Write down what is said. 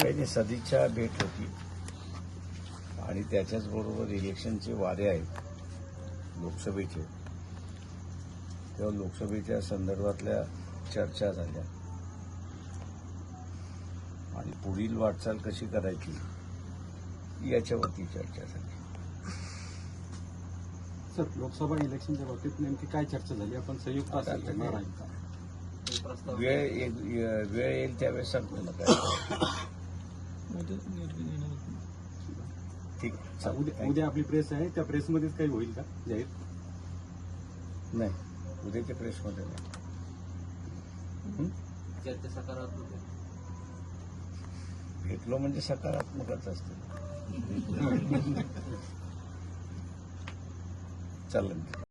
काही नाही सदिच्छा भेट होती. आणि त्याच्याच बरोबर इलेक्शनचे वारे आहेत लोकसभेचे. तेव्हा लोकसभेच्या संदर्भातल्या चर्चा झाल्या. आणि पुढील वाटचाल कशी करायची याच्यावरती चर्चा झाली. सर लोकसभा इलेक्शनच्या बाबतीत नेमकी काय चर्चा झाली? आपण संयुक्त वेळ येईल त्यावेळेस सांगतो ना काय ठीक. उद्या उद्या आपली प्रेस आहे त्या प्रेसमध्येच काही होईल का? जाहीर? नाही. उद्याच्या प्रेसमध्ये नाही? चर्चा सकारात्मक आहे. भेटलो म्हणजे सकारात्मकच असते. चालेल.